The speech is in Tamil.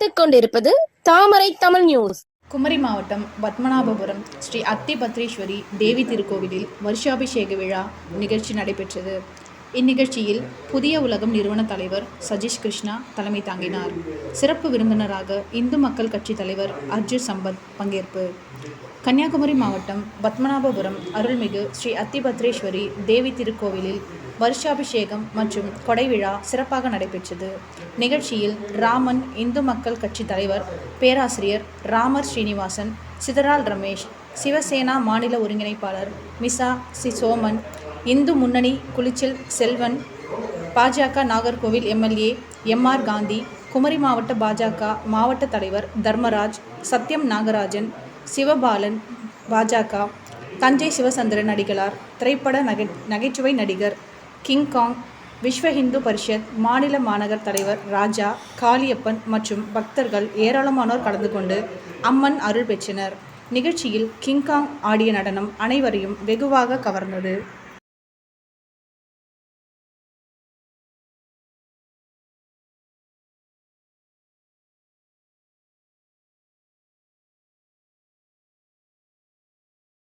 பார்த்துக் கொண்டிருப்பது தாமரை தமிழ் நியூஸ் குமரி மாவட்டம் பத்மநாபபுரம் ஸ்ரீ அத்திபத்ரீஸ்வரி தேவி திருக்கோவிலில் வருஷாபிஷேக விழா நிகழ்ச்சி நடைபெற்றது. இந்நிகழ்ச்சியில் புதிய உலகம் நிறுவன தலைவர் சஜீஷ் கிருஷ்ணா தலைமை தாங்கினார். சிறப்பு விருந்தினராக இந்து மக்கள் கட்சி தலைவர் அர்ஜுன் சம்பத் பங்கேற்பு. கன்னியாகுமரி மாவட்டம் பத்மநாபபுரம் அருள்மிகு ஸ்ரீ அத்திபத்ரேஸ்வரி தேவி திருக்கோவிலில் வருஷாபிஷேகம் மற்றும் கொடை விழா சிறப்பாக நடைபெற்றது. நிகழ்ச்சியில் ராமன் இந்து மக்கள் கட்சி தலைவர் பேராசிரியர் ராமர் ஸ்ரீனிவாசன் சிதறால் ரமேஷ் சிவசேனா மாநில ஒருங்கிணைப்பாளர் மிசா சி சோமன் இந்து முன்னணி குளிச்சல் செல்வன் பாஜக Nagercoil MLA M R Gandhi Kumari மாவட்ட பாஜக மாவட்ட தலைவர் தர்மராஜ் சத்யம் நாகராஜன் சிவபாலன் பாஜக தஞ்சை சிவசந்திரன் நடிகளார் திரைப்பட நகை நகைச்சுவை நடிகர் கிங்காங் விஸ்வ இந்து பரிஷத் மாநில மாநகர் தலைவர் ராஜா காளியப்பன் மற்றும் பக்தர்கள் ஏராளமானோர் கலந்து கொண்டு அம்மன் அருள் பெற்றனர். நிகழ்ச்சியில் கிங்காங் ஆடிய நடனம் அனைவரையும் வெகுவாக கவர்ந்தது.